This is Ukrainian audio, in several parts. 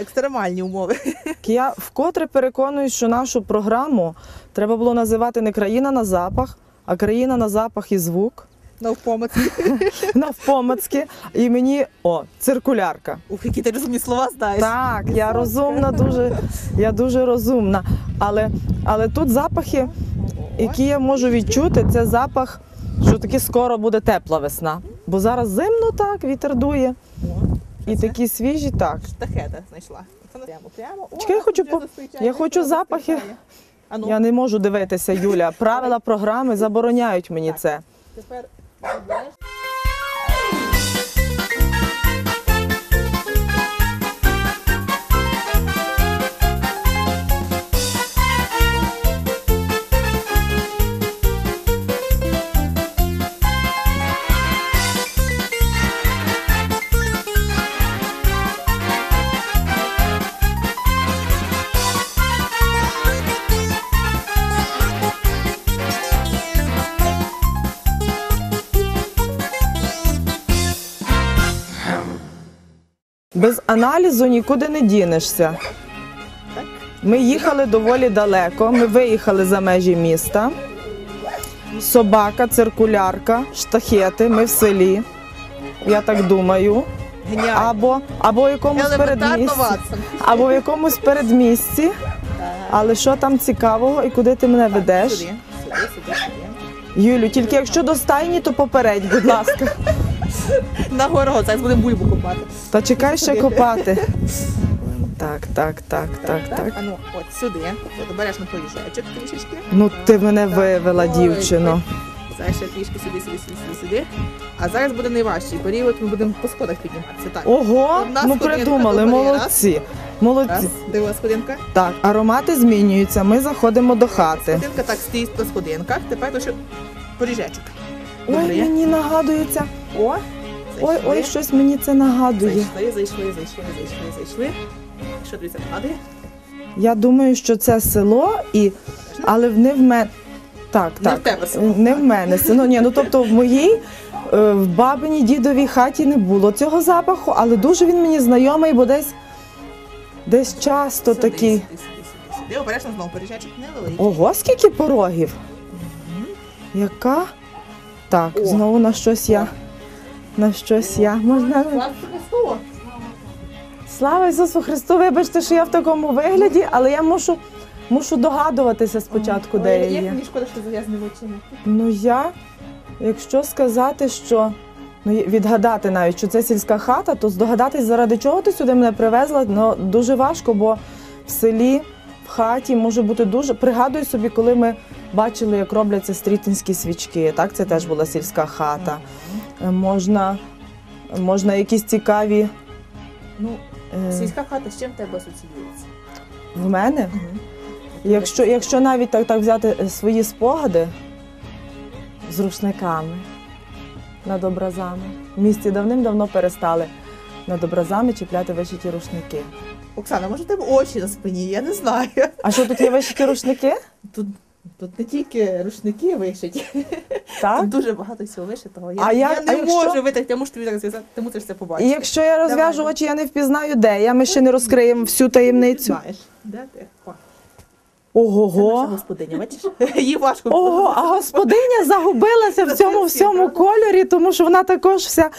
екстремальні умови. Я вкотре переконуюсь, що нашу програму треба було називати не країна на запах, а країна на запах і звук. Навпомацьки. Навпомацьки. І мені о, циркулярка. Ух, які ти розумні слова знаєш. Так, я розумна, дуже, я дуже розумна. Але, але тут запахи, які я можу відчути, це запах, що таки скоро буде тепла весна. Бо зараз зимно так, вітер дує. І Це? такі свіжі, так. Штахета знайшла. Прямо, прямо. О, Чекай, я хочу по- я хочу запахи. А ну, Я не можу дивитися, Юля. Правила програми забороняють мені це. тепер аналізу нікуди не дінешся. Ми їхали доволі далеко. Ми виїхали за межі міста. Собака, циркулярка, штахети. Ми в селі. Я так думаю. Або, або в якомусь передмісті. Або в якомусь передмісті. Але що там цікавого і куди ти мене ведеш? Юлю, тільки якщо до стайні, то попередь, будь ласка. На город, зараз будемо бульбу купати. Та чекай ще копати. Так, так, так, так, так. А ну, от сюди. От обережно поїжджаючок трішечки. Ну ти мене вивела, дівчино. Зараз ще трішки сюди, сюди, сюди, сюди, сюди. А зараз буде найважчий період, ми будемо по сходах підніматися. Так. Ого, ну сходинка придумали, добре, молодці. Раз, Молодці. дивила сходинка. Так, аромати змінюються. Ми заходимо до хати. Сходинка так стоїть на сходинках. Тепер лише поріжечок. Ой, Добре, є? мені нагадується. О, Ой, ой, щось мені це нагадує. Зайшли, зайшли, зайшли, зайшли, зайшли. Що дивіться, нагадує? Я думаю, що це село, і але не в мене. Так, Не в тебе село. Не в мене село. Ні, ну тобто в моїй е, в бабиній дідовій хаті не було цього запаху, але дуже він мені знайомий, бо десь десь часто Сюди, такий. Сюди, сюди, сюди, сюди. Обережно знову поріжечок невеликий. Ого, скільки порогів? Яка? Так, О. знову на щось я. На щось я. Можна. Слава Христу! Слава Ісусу Христу! Вибачте, що я в такому вигляді, але я мушу, мушу догадуватися спочатку, де я Як є. мені шкода, що зав'язані очима. Ну я, якщо сказати, що ну відгадати навіть, що це сільська хата, то здогадатись, заради чого ти сюди мене привезла, ну дуже важко, бо в селі, в хаті може бути дуже. Пригадую собі, коли ми бачили, як робляться стрітинські свічки. Так, це теж була сільська хата. Можна, можна якісь цікаві. Ну, е, сільська хата з чим в тебе асоціюється? В мене? Якщо, якщо навіть так, так взяти е, свої спогади з рушниками над образами. В місті давним-давно перестали над образами чіпляти вишиті рушники. Оксана, може в тебе очі на спині? Я не знаю. А що тут є вишиті рушники? Тут, тут не тільки рушники вишиті, Так? тут дуже багато всього вишитого. Я, А я, як- не а якщо- можу витягти, я можу тобі зараз зв'язати, ти мусиш це побачити. І якщо я розв'яжу Давай. очі, я не впізнаю, де. Я ми ще не розкриємо всю таємницю. Знаєш, де ти? О, це наша Ого. господиня, бачиш? Її важко. Ого, а господиня загубилася в цьому всьому кольорі, тому що вона також вся.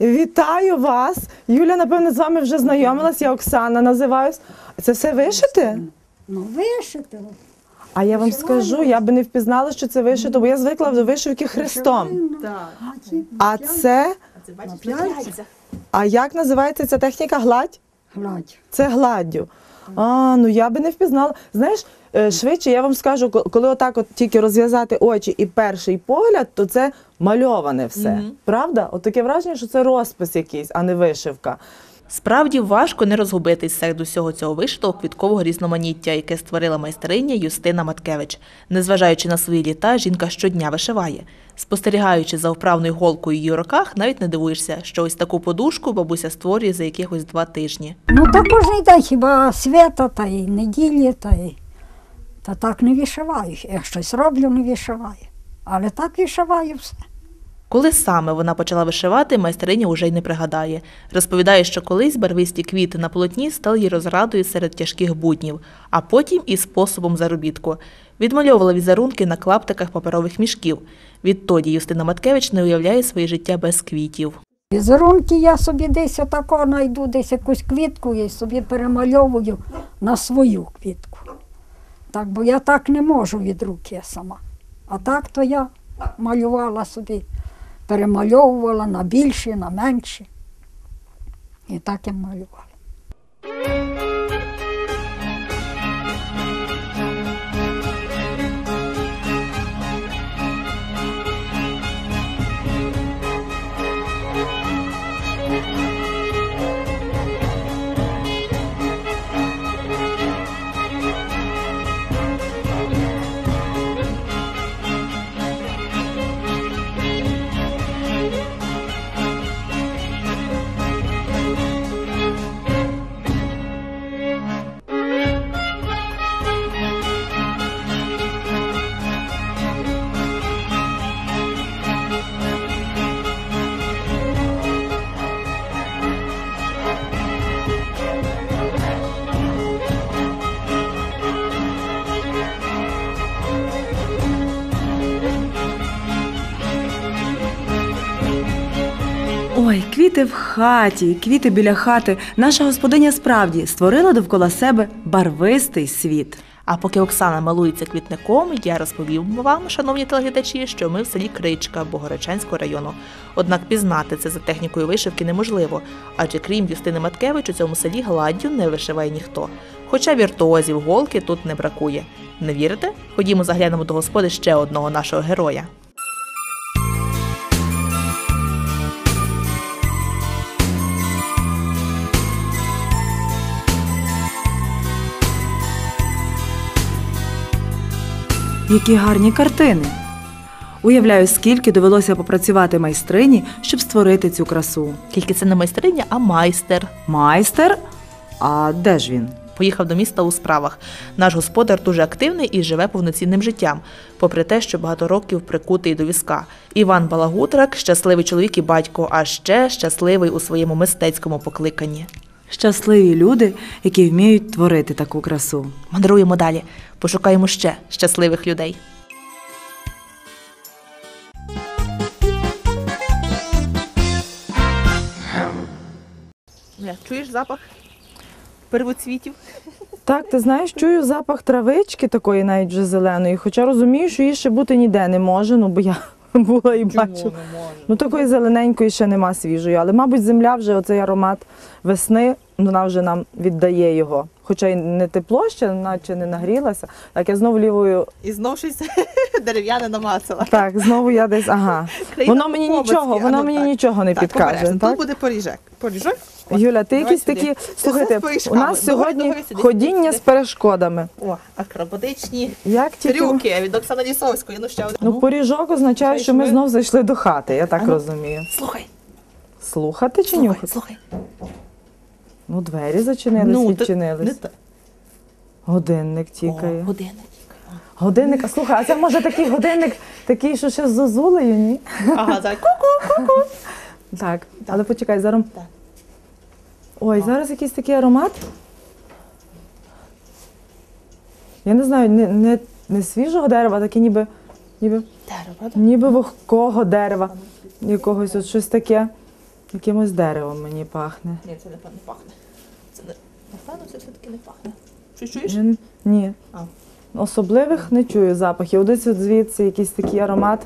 Вітаю вас. Юля, напевно, з вами вже знайомилась, я Оксана називаюсь. Це все вишите? Ну, вишито. А я вам скажу, я би не впізнала, що це вишито, бо я звикла до вишивки хрестом. А це, А як називається ця техніка гладь? Гладь. Це гладдю. А, ну я би не впізнала. Знаєш, е, швидше я вам скажу, коли отак от тільки розв'язати очі і перший погляд, то це мальоване все. Правда? От таке враження, що це розпис якийсь, а не вишивка. Справді важко не розгубитись серед усього цього вишитого квіткового різноманіття, яке створила майстриня Юстина Маткевич. Незважаючи на свої літа, жінка щодня вишиває. Спостерігаючи за вправною голкою її руках, навіть не дивуєшся, що ось таку подушку бабуся створює за якихось два тижні. Ну, то кожен день хіба свята та й неділі, та й та так не вишиваю. Я щось роблю, не вишиваю. Але так вишиваю все. Коли саме вона почала вишивати, майстриня уже й не пригадає. Розповідає, що колись барвисті квіти на полотні стали їй розрадою серед тяжких буднів, а потім і способом заробітку. Відмальовувала візерунки на клаптиках паперових мішків. Відтоді Юстина Маткевич не уявляє своє життя без квітів. Візерунки я собі десь отако знайду, десь якусь квітку і собі перемальовую на свою квітку. Так, бо я так не можу від руки сама. А так то я малювала собі, перемальовувала на більші, на менші. І так я малювала. Квіти в хаті, квіти біля хати. Наша господиня справді створила довкола себе барвистий світ. А поки Оксана малується квітником, я розповім вам, шановні телеглядачі, що ми в селі Кричка Богородчанського району. Однак пізнати це за технікою вишивки неможливо, адже крім Юстини Маткевич, у цьому селі гладдю не вишиває ніхто. Хоча віртуозів голки тут не бракує. Не вірите? Ходімо заглянемо до господи ще одного нашого героя. Які гарні картини. Уявляю, скільки довелося попрацювати майстрині, щоб створити цю красу. Тільки це не майстриня, а майстер. Майстер? А де ж він? Поїхав до міста у справах. Наш господар дуже активний і живе повноцінним життям, попри те, що багато років прикутий до візка. Іван Балагутрак щасливий чоловік і батько, а ще щасливий у своєму мистецькому покликанні. Щасливі люди, які вміють творити таку красу. Мандруємо далі, пошукаємо ще щасливих людей. Чуєш запах первоцвітів? Так, ти знаєш, чую запах травички такої, навіть вже зеленої, хоча розумію, що її ще бути ніде не може, ну бо я була і бачу. Ну такої зелененької ще нема свіжої, але, мабуть, земля вже оцей аромат весни, вона вже нам віддає його. Хоча й не тепло ще, наче не нагрілася. Так, я знову лівою. І знов щось дерев'яне намацала. Так, знову я десь, ага. Країна Воно мені нічого, а воно ну мені так. нічого не Так, підкаже. обережно. Так? Тут буде поріжок. Поріжок? Юля, ти якісь сюди. такі, слухайте, у нас сьогодні давай ходіння сюди. з перешкодами. О, акробатичні Як тільки... трюки від Оксани Лісовської. Ну ще один. Ну, поріжок означає, що ми ми- знов зайшли до хати, я так А ну. розумію. Слухай, Слухати чи нюхати? слухай. Ну, двері зачинились, Ну, відчинились. не та- Годинник О, тікає. годинник. Годинник, а слухай, а це може такий годинник, такий, що ще з зозулею, ні? Ага, так. Ку-ку. Так, але почекай, зараз. Так. Ой, зараз якийсь такий аромат. Я не знаю, не, не, не свіжого дерева, а таке ніби, ніби, Дерево, правда? ніби вогкого дерева. Якогось от щось таке. Якимось деревом мені пахне. Ні, це не не пахне. Це не напевно, це все-таки не пахне. Щось чуєш? Я н- Ні. А. Особливих не чую запахів. Десь звідси якийсь такий аромат.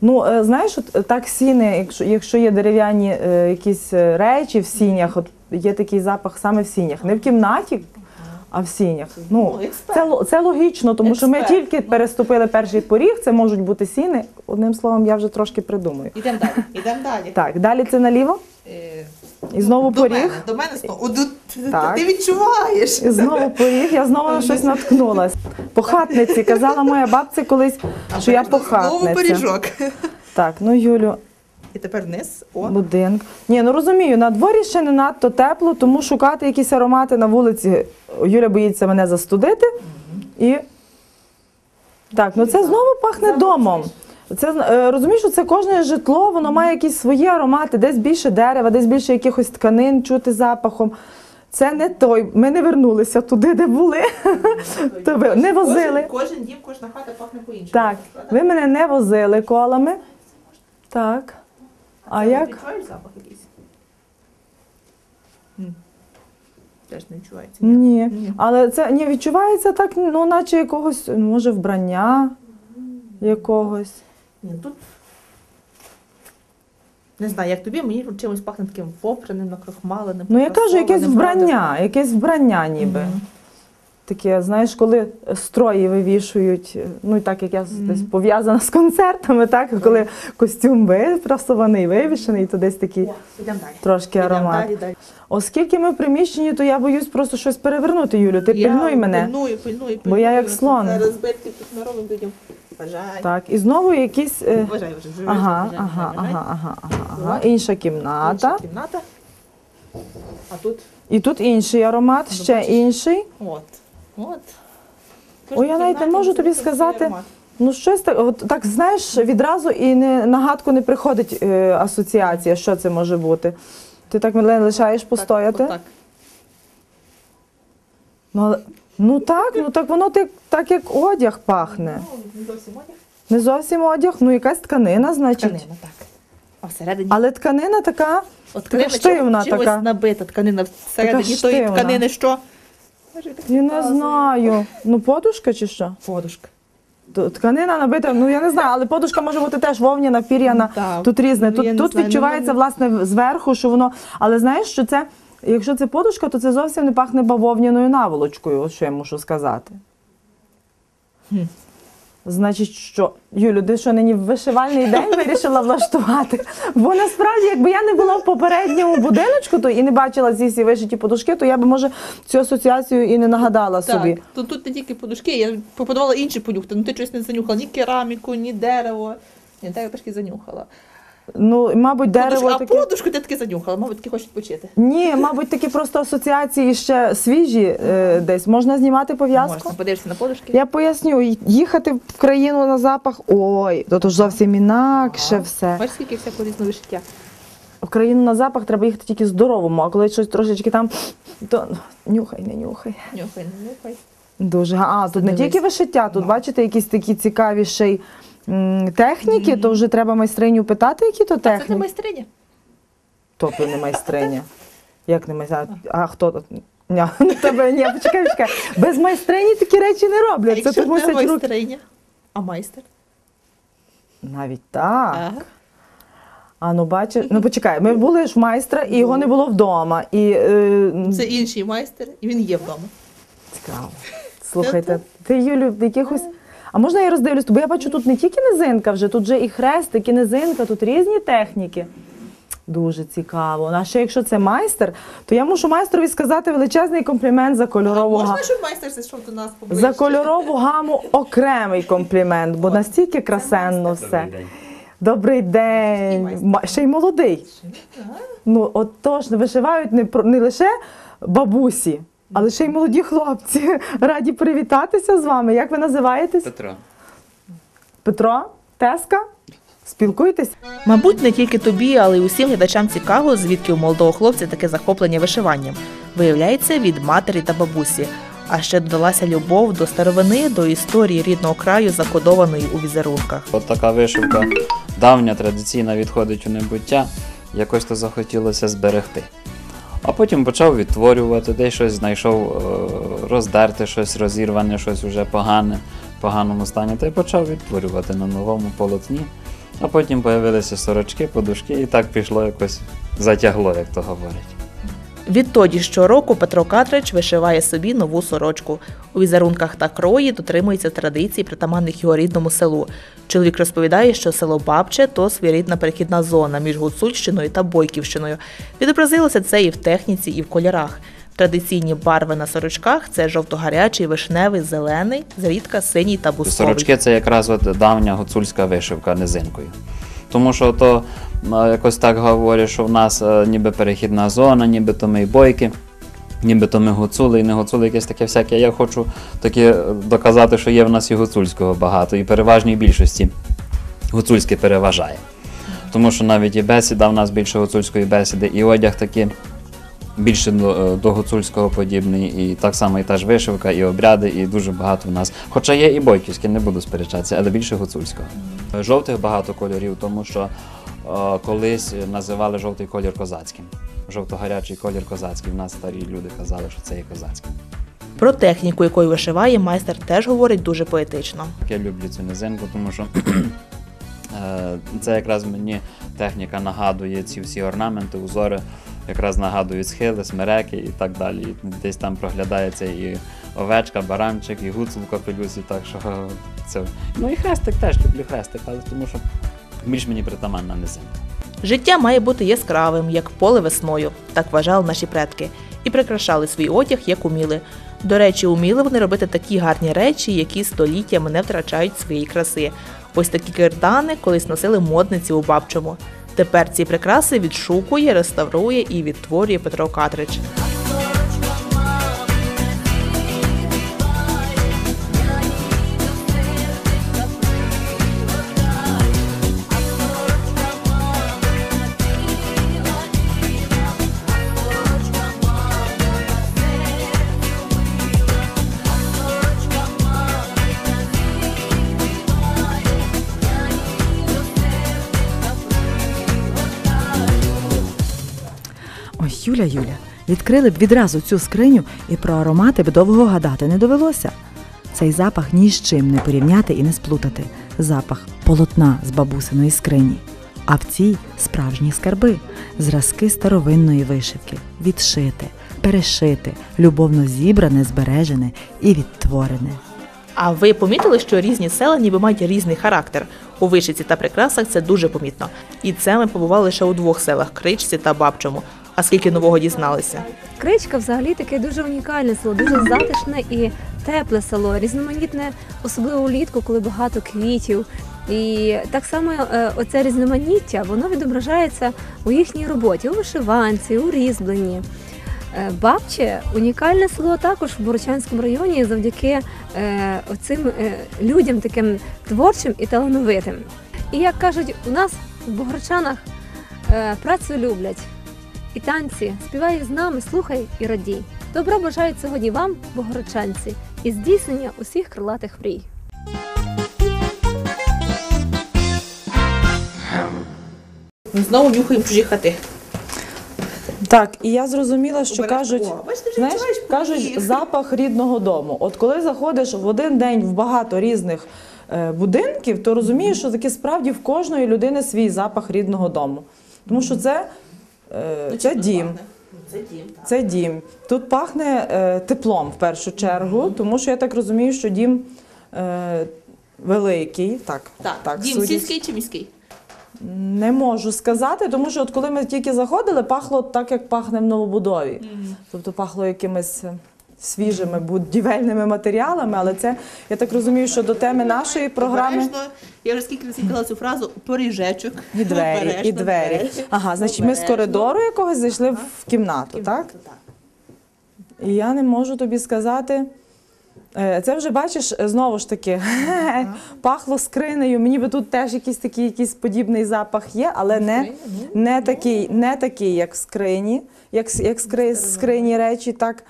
Ну, е, знаєш, от е, так сіни, якщо, якщо є дерев'яні е, якісь е, речі в сінях, от є такий запах саме в сінях. Не в кімнаті, а в сінях. Ну, Ну, це, це логічно, тому що ми Експерт. тільки переступили перший поріг, це можуть бути сіни. Одним словом, я вже трошки придумаю. Ідемо далі. Ідемо далі. Так, далі це наліво. Е, І знову до поріг. Мене, до мене знову. Ти- Так. Ти відчуваєш. І знову поріг, я знову на щось наткнулась. По хатниці. Казала моя бабця колись, що я по Знову пиріжок. Так, ну Юлю, І тепер вниз. О. будинок. Ні, ну розумію, на дворі ще не надто тепло, тому шукати якісь аромати на вулиці. Юля боїться мене застудити. І так, ну це знову пахне домом. Це е, розумієш, що це кожне житло, воно має якісь свої аромати, десь більше дерева, десь більше якихось тканин чути запахом. Це не той. Ми не вернулися туди, де були. То ви не возили. Кожен, дім, кожна хата пахне по-іншому. Так, ви мене не возили колами. Так. А як? Відчуваєш запах якийсь? Теж не відчувається. Ні. Але це не відчувається так, ну, наче якогось, може, вбрання якогось. Ні, тут. Не знаю, як тобі, мені чимось пахне таким попреним, накрохмаленим. Ну, я кажу, якесь вбрання, якесь вбрання ніби. Таке, знаєш, коли строї вивішують, ну і так як я десь пов'язана з концертами, так, коли костюм випрасований, вивішений, то десь такий трошки аромат. далі, далі. Оскільки ми в приміщенні, то я боюсь просто щось перевернути, Юлю. Ти Я пильнуй мене. Пильную, пильную, Бо я як слон. Зараз збитки тут робимо людям. Бажай. Так, і знову якісь. е, Бажай вже. вже, Ага, вже, ага, бажай. ага, ага, ага, ага. Інша Інша кімната. кімната. А тут І тут інший аромат, Ну, ще бачиш. інший. от. От. Ой, я навіть не можу тобі сказати. Ну, щось так, от так знаєш, відразу і не нагадку не приходить е, асоціація, що це може бути. Ти так мене лишаєш постояти? Так, Ну, але- ну так, ну так воно так, так як одяг пахне. Ну, не зовсім одяг. Не зовсім одяг, ну якась тканина, значить. Тканина, так. А всередині Але тканина така, От тканина штивна чимось така. набита, тканина всередині Така тої штивна. тканини що? Я не знаю. Ну, подушка чи що? Подушка. Т- Тканина набита, ну я не знаю, але подушка може бути теж вовняна, пір'яна. Так. Тут різне. Ну, Тут, не тут знаю, ну, відчувається ну, власне зверху, що воно. Але знаєш, що це, якщо це подушка, то це зовсім не пахне бавовняною наволочкою, що я мушу сказати. Хм. Значить, що Юлю, ти що нині в вишивальний день вирішила влаштувати? Бо насправді, якби я не була в попередньому будиночку, то і не бачила ці всі вишиті подушки, то я би може цю асоціацію і не нагадала собі. Так, тут, не тільки подушки, я пропонувала інші понюхати, ну ти щось не занюхала, ні кераміку, ні дерево. Ні, дерево трошки занюхала. Ну, мабуть, дерево Подушку, а подушку ти таки занюхала, мабуть, таки хочуть почити. Ні, мабуть, такі просто асоціації ще свіжі е, десь. Можна знімати пов'язку? Можна подивитися на подушки. Я поясню, їхати в країну на запах, ой, то, ж зовсім інакше все. Бачиш, скільки всякого різного вишиття. В країну на запах треба їхати тільки здоровому, а коли щось трошечки там, то нюхай, не нюхай. Нюхай, не нюхай. Дуже. А, тут не тільки вишиття, тут бачите, якісь такі цікаві ще й м, техніки, то вже треба майстриню питати, які то Це не техніки. майстриня. Тобто не майстриня. Як не майстриня? А хто? Ні, не тебе, ні, почекай, почекай. Без майстрині такі речі не А роблять. Це якщо тут не мусять руки. майстриня, а майстер? Навіть так. Ага. А ну бачиш, ну почекай, ми були ж в майстра, і його не було вдома. І е, Це інший майстер, і він є вдома. цікаво. Слухайте, ти Юлю, якихось. А можна я роздивлюсь? Бо я бачу, тут не тільки низинка вже, тут вже і хрестик, і низинка, тут різні техніки. Дуже цікаво. А ще якщо це майстер, то я мушу майстрові сказати величезний комплімент за кольорову гаму. можна, щоб майстер зайшов до нас поближче? За кольорову гаму окремий комплімент, бо настільки красенно все. Добрий день. Ще й молодий. Ну, от тож вишивають не, не лише бабусі, але ще й молоді хлопці. Раді привітатися з вами. Як ви називаєтесь? Петро. Петро? Теска? Спілкуєтесь? Мабуть, не тільки тобі, але й усім глядачам цікаво, звідки у молодого хлопця таке захоплення вишиванням. Виявляється, від матері та бабусі. А ще додалася любов до старовини, до історії рідного краю, закодованої у візерунках. От така вишивка давня, традиційна відходить у небуття, якось то захотілося зберегти. А потім почав відтворювати, десь щось знайшов е, роздерте, щось розірване, щось уже погане, в поганому стані, та й почав відтворювати на новому полотні. А потім з'явилися сорочки, подушки, і так пішло якось затягло, як то говорять. Відтоді щороку Петро Катрич вишиває собі нову сорочку. У візерунках та крої дотримується традицій, притаманних його рідному селу. Чоловік розповідає, що село Бабче то своєрідна перехідна зона між Гуцульщиною та Бойківщиною. Відобразилося це і в техніці, і в кольорах. Традиційні барви на сорочках це жовто-гарячий, вишневий, зелений, зрідка синій та бусковий. Сорочки це якраз давня гуцульська вишивка низинкою. Тому що то якось так говорять, що в нас е, ніби перехідна зона, ніби то ми й бойки, ніби то ми гуцули і не гуцули, якесь таке всяке. Я хочу таки е, доказати, що є в нас і гуцульського багато, і переважній більшості гуцульське переважає. Тому що навіть і бесіда в нас більше гуцульської бесіди, і одяг таки більше до, е, до гуцульського подібний, і так само і та ж вишивка, і обряди, і дуже багато в нас. Хоча є і бойківське, не буду сперечатися, але більше гуцульського. Жовтих багато кольорів, тому що колись називали жовтий колір козацьким. Жовто-гарячий колір козацький. В нас старі люди казали, що це є козацький. Про техніку, якою вишиває, майстер теж говорить дуже поетично. Я люблю цю низинку, тому що е, це якраз мені техніка нагадує ці всі орнаменти, узори, якраз нагадують схили, смереки і так далі. І десь там проглядається і овечка, баранчик, і гуцул в капелюсі, так що це. Ну і хрестик теж люблю хрестик, але тому що більш мені притаманна низинка. Життя має бути яскравим, як поле весною, так вважали наші предки, і прикрашали свій одяг, як уміли. До речі, уміли вони робити такі гарні речі, які століттями не втрачають своєї краси. Ось такі кирдани колись носили модниці у бабчому. Тепер ці прикраси відшукує, реставрує і відтворює Петро Катрич. Юля, Юля, відкрили б відразу цю скриню і про аромати б довго гадати не довелося. Цей запах ні з чим не порівняти і не сплутати. Запах полотна з бабусиної скрині. А в цій справжні скарби, зразки старовинної вишивки, відшите, перешите, любовно зібране, збережене і відтворене. А ви помітили, що різні села ніби мають різний характер? У вишиці та прикрасах це дуже помітно. І це ми побували лише у двох селах Кричці та Бабчому. А скільки нового дізналися? Кричка взагалі таке дуже унікальне село, дуже затишне і тепле село, різноманітне, особливо влітку, коли багато квітів. І так само е, оце різноманіття воно відображається у їхній роботі, у вишиванці, у різьбленні. Е, Бабче унікальне село також в Борочанському районі завдяки е, оцим е, людям таким творчим і талановитим. І як кажуть, у нас в Богорчанах працю люблять і танці, співай з нами, слухай і радій. Добро бажають сьогодні вам, богородчанці, і здійснення усіх крилатих мрій. Ми знову нюхаємо чужі хати. Так, і я зрозуміла, що Обережно. кажуть, О, бачите, вже знаєш, відчуваєш кажуть поріг. запах рідного дому. От коли заходиш в один день в багато різних е, будинків, то розумієш, що таки справді в кожної людини свій запах рідного дому. Тому що це, е, Ну, це дім. Це дім, так. Це дім. Тут пахне е, теплом в першу чергу, тому що я так розумію, що дім е, великий. Так, Так, дім судять. сільський чи міський? Не можу сказати, тому що от коли ми тільки заходили, пахло так, як пахне в новобудові. Тобто пахло якимись е, свіжими будівельними матеріалами, але це, я так розумію, що до теми нашої програми Обережно. Я вже скільки разів казала цю фразу поріжечок. і двері, і Обережно, двері. Ага, значить, ми з Обережно. коридору якогось зайшли в кімнату, так? І я не можу тобі сказати. Е, Це вже бачиш, е, знову ж таки, пахло скринею. Мені би тут теж якийсь такий якийсь подібний запах є, але не, не, такий, не такий, як в скрині, як, с- як скри, скрині речі. Так.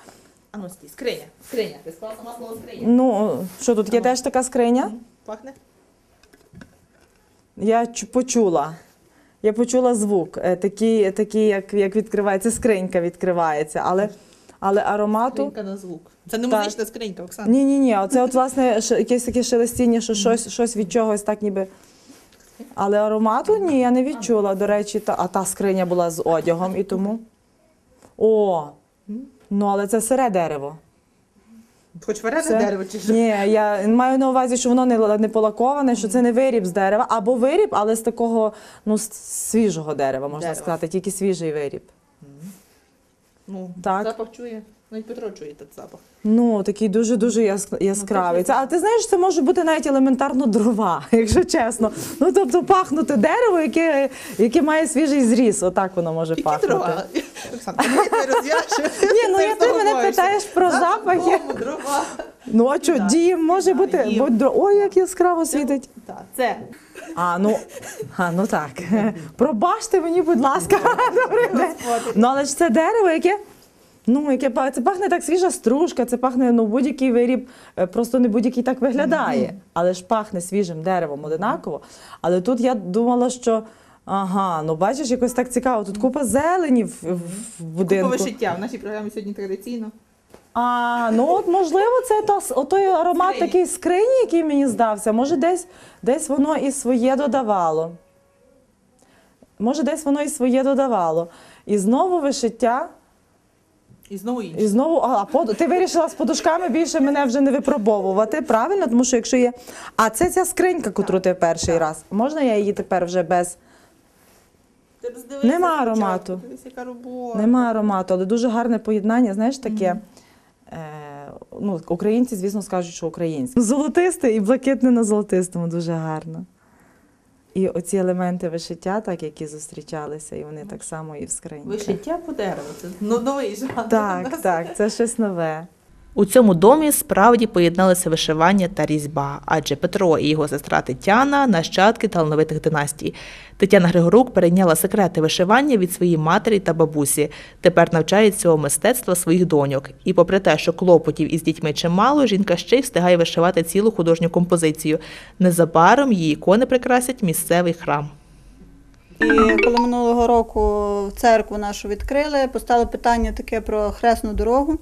А ну стій, скриня. Скриня. Ти сказала сама слово скриня. Ну, що тут є теж така скриня? Пахне? Я чу- почула. Я почула звук, е, такий, такий як, як відкривається, скринька відкривається, але, але аромату. Скринька на звук. Це не Так. музична скринька, Оксана. Ні, ні, ні. Оце от власне ш- якесь таке шелестіння, що щось, щось від чогось так ніби. Але аромату ні, я не відчула. До речі, та, а та скриня була з одягом і тому. О! Ну, але це сире дерево. Хоч варене Це- дерево чи що? Ні, я маю на увазі, що воно не, не полаковане, що це не виріб з дерева, або виріб, але з такого ну, свіжого дерева, можна дерево. сказати, тільки свіжий виріб. Ну, Так. запах чує. Навіть Петро чує той запах. Ну, такий дуже-дуже яск- яскравий. Це, а ти знаєш, це може бути навіть елементарно дрова, якщо чесно. Ну, тобто пахнути дерево, яке, яке має свіжий зріз. Отак воно може Які пахнути. дрова? Оксана, ти розв'яжеш. Ні, ну я ти мене питаєш про запахи. Дрова. Ну а що, Да. дім може Да, бути. дім. Бо дро- ой, як яскраво світить. Так, це А, ну, а, ну так. Пробачте мені, будь ласка. Добрий день. Ну, але ж це дерево, яке. Ну, яке це пахне так свіжа стружка, це пахне ну, будь-який виріб, е, просто не будь-який так виглядає. Але ж пахне свіжим деревом одинаково. Але тут я думала, що ага, ну бачиш, якось так цікаво. Тут купа зелені в, в будинку. купове життя. В нашій програмі сьогодні традиційно. А, ну от можливо, це та, с- отой аромат Скрині. такий скрині, який мені здався. Може, десь, десь воно і своє додавало. Може, десь воно і своє додавало. І знову вишиття, І знову інше. і знову, а, под... ти вирішила з подушками більше мене вже не випробовувати, правильно? Тому що якщо є. А це ця скринька, котру ти перший раз. Можна я її тепер вже без. Ти роздивися Нема аромату. Дивись, яка робота. Нема аромату, але дуже гарне поєднання, знаєш, таке. Е, ну, українці, звісно, скажуть, що українське. Золотисте і блакитне на золотистому дуже гарно. І оці елементи вишиття, так, які зустрічалися, і вони так само і в скрині. Вишиття по дереву. Це новий жанр. Так, так, це щось нове. У цьому домі справді поєдналися вишивання та різьба, адже Петро і його сестра Тетяна нащадки талановитих династій. Тетяна Григорук перейняла секрети вишивання від своєї матері та бабусі. Тепер навчає цього мистецтва своїх доньок. І попри те, що клопотів із дітьми чимало, жінка ще й встигає вишивати цілу художню композицію. Незабаром її ікони прикрасять місцевий храм. І коли минулого року церкву нашу відкрили, постало питання таке про хресну дорогу.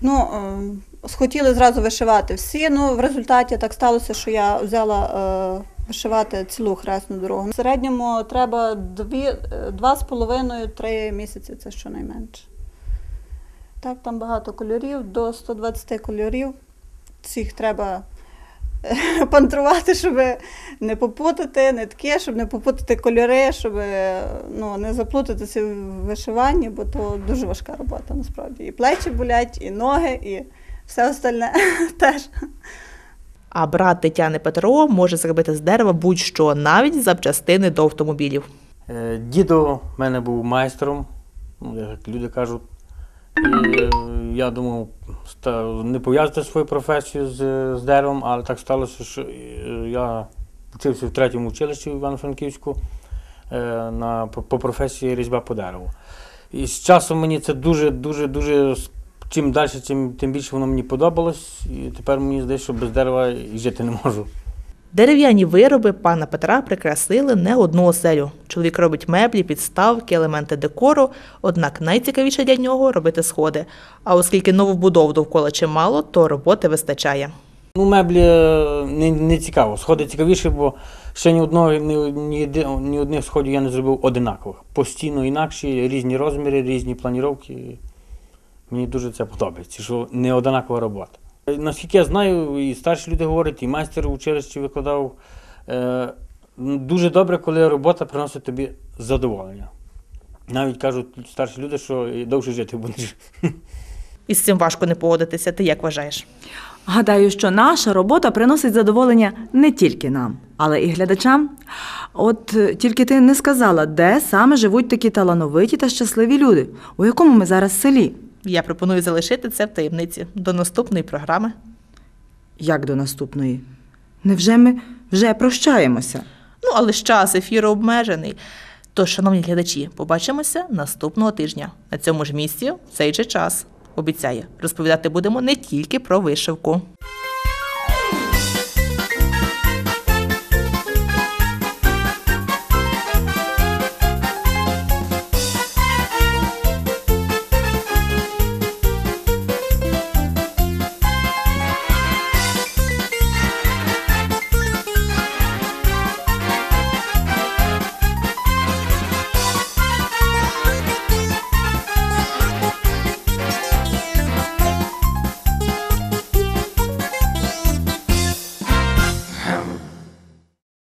Ну, е, схотіли зразу вишивати всі. Ну, в результаті так сталося, що я взяла е, вишивати цілу хресну дорогу. В середньому треба дві, е, місяці, це щонайменше. Так, там багато кольорів, до 120 кольорів. Всіх треба пантрувати, щоб не попутати нитки, щоб не попутати кольори, щоб ну, не заплутатися в вишиванні, бо то дуже важка робота насправді. І плечі болять, і ноги, і все остальне теж. А брат Тетяни Петро може зробити з дерева будь-що, навіть запчастини до автомобілів. Е, Дідо в мене був майстром, ну, як люди кажуть. І е, я думав не пов'язати свою професію з, з деревом, але так сталося, що е, я вчився в третьому училищі в Івано-Франківську е, на, по, професії різьба по дереву. І з часом мені це дуже, дуже, Чим далі, тим, тим більше воно мені подобалось. І тепер мені здається, що без дерева і жити не можу. Дерев'яні вироби пана Петра прикрасили не одну оселю. Чоловік робить меблі, підставки, елементи декору, однак найцікавіше для нього робити сходи. А оскільки новобудов довкола чимало, то роботи вистачає. Ну, меблі е, не, не цікаво. Сходи цікавіше, бо ще ні одного, ні, ні, ні одних сходів я не зробив одинакових. Постійно інакші, різні розміри, різні планіровки. Мені дуже це подобається, що не одинакова робота. Наскільки я знаю, і старші люди говорять, і майстер в училищі викладав. Е, дуже добре, коли робота приносить тобі задоволення. Навіть кажуть старші люди, що і довше жити будеш. І з цим важко не погодитися. Ти як вважаєш? Гадаю, що наша робота приносить задоволення не тільки нам, але і глядачам. От е, тільки ти не сказала, де саме живуть такі талановиті та щасливі люди, у якому ми зараз селі. Я пропоную залишити це в таємниці до наступної програми. Як до наступної? Невже ми вже прощаємося? Ну, але ж час ефіру обмежений. Тож, шановні глядачі, побачимося наступного тижня на цьому ж місці в цей же час. Обіцяє, розповідати будемо не тільки про вишивку.